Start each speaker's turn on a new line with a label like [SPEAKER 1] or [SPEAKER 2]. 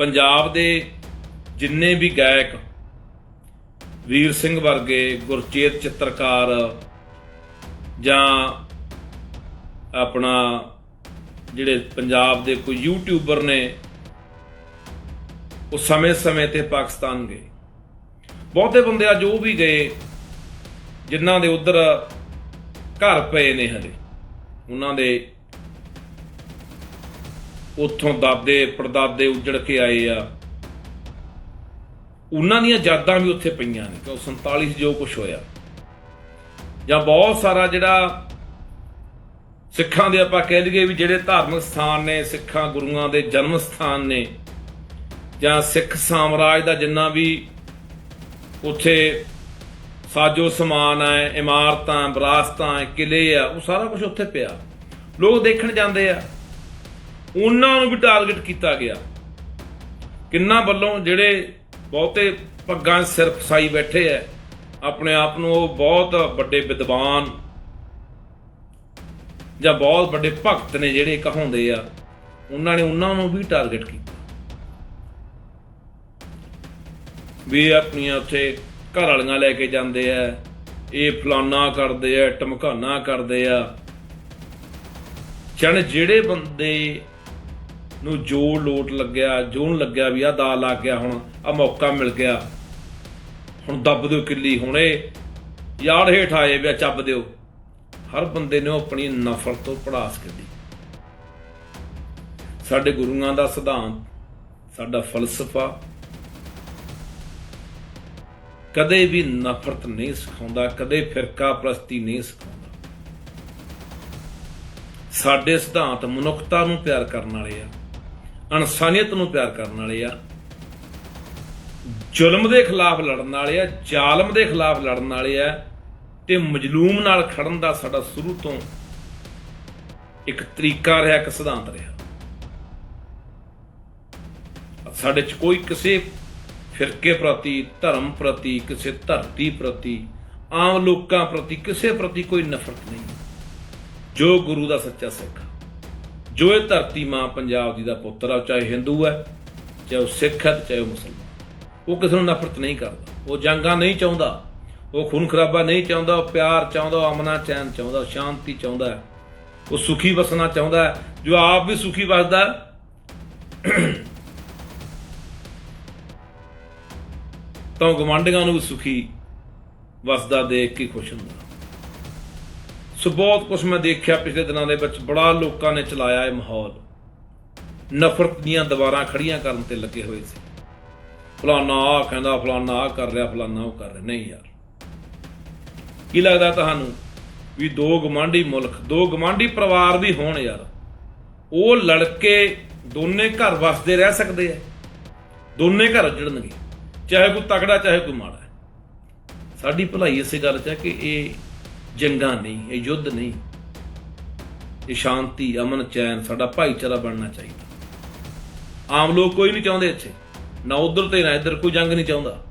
[SPEAKER 1] ਪੰਜਾਬ ਦੇ ਜਿੰਨੇ ਵੀ ਗਾਇਕ ਵੀਰ ਸਿੰਘ ਵਰਗੇ, ਗੁਰਚੇਤ ਚਿੱਤਰਕਾਰ ਜਾਂ ਆਪਣਾ ਜਿਹੜੇ ਪੰਜਾਬ ਦੇ ਕੋਈ ਯੂਟਿਊਬਰ ਨੇ, ਉਹ ਸਮੇਂ-ਸਮੇਂ ਤੇ ਪਾਕਿਸਤਾਨ ਗਏ। ਬਹੁਤੇ ਬੰਦੇ ਆ ਜੋ ਵੀ ਗਏ ਜਿਨ੍ਹਾਂ ਦੇ ਉਧਰ ਘਰ ਪਏ ਨੇ ਹਲੇ ਉਹਨਾਂ ਦੇ ਉੱਥੋਂ ਦਾਦੇ, ਪੜਦਾਦੇ ਉੱਜੜ ਕੇ ਆਏ ਆ। ਉਹਨਾਂ ਦੀਆਂ ਯਾਦਾਂ ਵੀ ਉੱਥੇ ਪਈਆਂ ਨੇ ਕਿ ਉਹ 47 ਜੋ ਕੁਝ ਹੋਇਆ। ਜਾਂ ਬਹੁਤ ਸਾਰਾ ਜਿਹੜਾ ਸਿੱਖਾਂ ਦੇ ਆਪਾਂ ਕਹਿ ਲਈਏ ਵੀ ਜਿਹੜੇ ਧਾਰਮਿਕ ਸਥਾਨ ਨੇ, ਸਿੱਖਾਂ ਗੁਰੂਆਂ ਦੇ ਜਨਮ ਸਥਾਨ ਨੇ, ਜਾਂ ਸਿੱਖ ਸਾਮਰਾਜ ਦਾ ਜਿੰਨਾ ਵੀ ਉੱਥੇ ਸਾਜੋ ਸਮਾਨ ਹੈ, ਇਮਾਰਤਾਂ, ਵਿਰਾਸਤਾਂ ਕਿਲੇ ਆ, ਉਹ ਸਾਰਾ ਕੁਝ ਉੱਥੇ ਪਿਆ। ਲੋਕ ਦੇਖਣ ਜਾਂਦੇ ਆ। ਉਹਨਾਂ ਨੂੰ ਵੀ ਟਾਰਗੇਟ ਕੀਤਾ ਗਿਆ। ਕਿੰਨਾ ਵੱਲੋਂ ਜਿਹੜੇ ਬਹੁਤੇ ਪੱਗਾਂ ਸਿਰ ਫਸਾਈ ਬੈਠੇ ਐ, ਆਪਣੇ ਆਪ ਨੂੰ ਉਹ ਬਹੁਤ ਵੱਡੇ ਵਿਦਵਾਨ ਜਾਂ ਬਹੁਤ ਵੱਡੇ ਭਗਤ ਨੇ ਜਿਹੜੇ ਕਹਾਉਂਦੇ ਆ, ਉਹਨਾਂ ਨੇ ਉਹਨਾਂ ਨੂੰ ਵੀ ਟਾਰਗੇਟ ਕੀਤਾ। ਵੀ ਆਪਣੀਆਂ ਉੱਥੇ ਘਰ ਵਾਲੀਆਂ ਲੈ ਕੇ ਜਾਂਦੇ ਆ ਇਹ ਫਲਾਨਾ ਕਰਦੇ ਆ ਟਮਕਾਨਾ ਕਰਦੇ ਆ। ਚਣ ਜਿਹੜੇ ਬੰਦੇ ਨੂੰ ਜੋ ਲੋਟ ਲੱਗਿਆ, ਜੋਣ ਲੱਗਿਆ ਵੀ ਆ ਦਾ ਲੱਗ ਗਿਆ ਹੁਣ ਆ ਮੌਕਾ ਮਿਲ ਗਿਆ। ਹੁਣ ਦੱਬ ਦਿਓ ਕਿੱਲੀ ਹੁਣੇ, ਯਾਰ ਹੇਠ ਆਏ ਵੀ ਆ, ਚੱਬ ਦਿਓ। ਹਰ ਬੰਦੇ ਨੇ ਉਹ ਆਪਣੀ ਨਫ਼ਰਤ ਤੋਂ ਪੜਾਸ ਕੱਢੀ ਸਾਡੇ ਗੁਰੂਆਂ ਦਾ ਸਿਧਾਂਤ, ਸਾਡਾ ਫਲਸਫਾ ਕਦੇ ਵੀ ਨਫ਼ਰਤ ਨਹੀਂ ਸਿਖਾਉਂਦਾ, ਕਦੇ ਫਿਰਕਾ ਪ੍ਰਸਤੀ ਨਹੀਂ ਸਿਖਾਉਂਦਾ। ਸਾਡੇ ਸਿਧਾਂਤ ਮਨੁੱਖਤਾ ਨੂੰ ਪਿਆਰ ਕਰਨ ਵਾਲੇ ਆ। ਇਨਸਾਨੀਅਤ ਨੂੰ ਪਿਆਰ ਕਰਨ ਵਾਲੇ ਆ, ਜ਼ੁਲਮ ਦੇ ਖਿਲਾਫ ਲੜਨ ਵਾਲੇ ਆ, ਜ਼ਾਲਮ ਦੇ ਖਿਲਾਫ ਲੜਨ ਵਾਲੇ ਆ, ਤੇ ਮਜਲੂਮ ਨਾਲ ਖੜਨ ਦਾ ਸਾਡਾ ਸ਼ੁਰੂ ਤੋਂ ਇੱਕ ਤਰੀਕਾ ਰਿਹਾ, ਇੱਕ ਸਿਧਾਂਤ ਰਿਹਾ। ਸਾਡੇ ਚ ਕੋਈ ਕਿਸੇ ਫਿਰਕੇ ਪ੍ਰਤੀ, ਧਰਮ ਪ੍ਰਤੀ, ਕਿਸੇ ਧਰਤੀ ਪ੍ਰਤੀ, ਆਮ ਲੋਕਾਂ ਪ੍ਰਤੀ, ਕਿਸੇ ਪ੍ਰਤੀ ਕੋਈ ਨਫ਼ਰਤ ਨਹੀਂ। ਜੋ ਗੁਰੂ ਦਾ ਸੱਚਾ ਸਿੱਖ ਜੋ ਇਹ ਧਰਤੀ ਮਾਂ ਪੰਜਾਬ ਦੀ ਦਾ ਪੁੱਤਰ ਆ ਚਾਹੇ ਹਿੰਦੂ ਹੈ, ਚਾਹੇ ਉਹ ਸਿੱਖ ਹੈ ਤੇ ਚਾਹੇ ਉਹ ਮੁਸਲਮਾਨ ਉਹ ਕਿਸੇ ਨੂੰ ਨਫ਼ਰਤ ਨਹੀਂ ਕਰਦਾ। ਉਹ ਜੰਗਾਂ ਨਹੀਂ ਚਾਹੁੰਦਾ। ਉਹ ਖੂਨ ਖਰਾਬਾ ਨਹੀਂ ਚਾਹੁੰਦਾ। ਉਹ ਪਿਆਰ ਚਾਹੁੰਦਾ, ਉਹ ਅਮਨਾ ਚੈਨ ਚਾਹੁੰਦਾ ਸ਼ਾਂਤੀ ਚਾਹੁੰਦਾ ਉਹ ਸੁਖੀ ਵਸਣਾ ਚਾਹੁੰਦਾ ਜੋ ਆਪ ਵੀ ਸੁਖੀ ਵਸਦਾ ਹੈ। ਤਾਂ ਗਵਾਂਢੀਆਂ ਨੂੰ ਵੀ ਸੁਖੀ ਵਸਦਾ, ਦੇਖ ਕੇ ਖੁਸ਼ ਹੁੰਦਾ। ਸੋ ਬਹੁਤ ਕੁਝ ਮੈਂ ਦੇਖਿਆ ਪਿਛਲੇ ਦਿਨਾਂ ਦੇ ਵਿੱਚ, ਬੜਾ ਲੋਕਾਂ ਨੇ ਚਲਾਇਆ ਇਹ ਮਾਹੌਲ। ਨਫ਼ਰਤ ਦੀਆਂ ਦੀਵਾਰਾਂ ਖੜੀਆਂ ਕਰਨ ਤੇ ਲੱਗੇ ਹੋਏ ਸੀ। ਫਲਾਨਾ ਆ ਕਹਿੰਦਾ, ਫਲਾਨਾ ਆ ਕਰ ਰਿਹਾ, ਫਲਾਨਾ ਉਹ ਕਰ ਰਿਹਾ। ਨਹੀਂ ਯਾਰ। ਕੀ ਲੱਗਦਾ ਤੁਹਾਨੂੰ ਵੀ ਦੋ ਗਮਾਂਡੀ ਮੁਲਕ, ਦੋ ਗਮਾਂਡੀ ਪਰਿਵਾਰ ਵੀ ਹੋਣ ਯਾਰ? ਉਹ ਲੜਕੇ ਦੋਨੇ ਘਰ ਵਸਦੇ ਰਹਿ ਸਕਦੇ ਆ। ਦੋਨੇ ਘਰ ਉਜੜਨਗੇ। ਚਾਹੇ ਕੋਈ ਤਕੜਾ, ਚਾਹੇ ਕੋਈ ਮਾੜਾ। ਸਾਡੀ ਭਲਾਈ ਇਸੇ ਗੱਲ 'ਚ ਹੈ ਕਿ ਇਹ ਜੰਗਾਂ ਨਹੀਂ, ਇਹ ਯੁੱਧ ਨਹੀਂ। ਇਹ ਸ਼ਾਂਤੀ, ਅਮਨ, ਚੈਨ, ਸਾਡਾ ਭਾਈਚਾਰਾ ਬਣਨਾ ਚਾਹੀਦਾ। ਆਮ ਲੋਕ ਕੋਈ ਨਹੀਂ ਚਾਹੁੰਦੇ ਇੱਥੇ। ਨਾ ਉਧਰ ਤੇ ਨਾ ਇੱਧਰ, ਕੋਈ ਜੰਗ ਨਹੀਂ ਚਾਹੁੰਦਾ।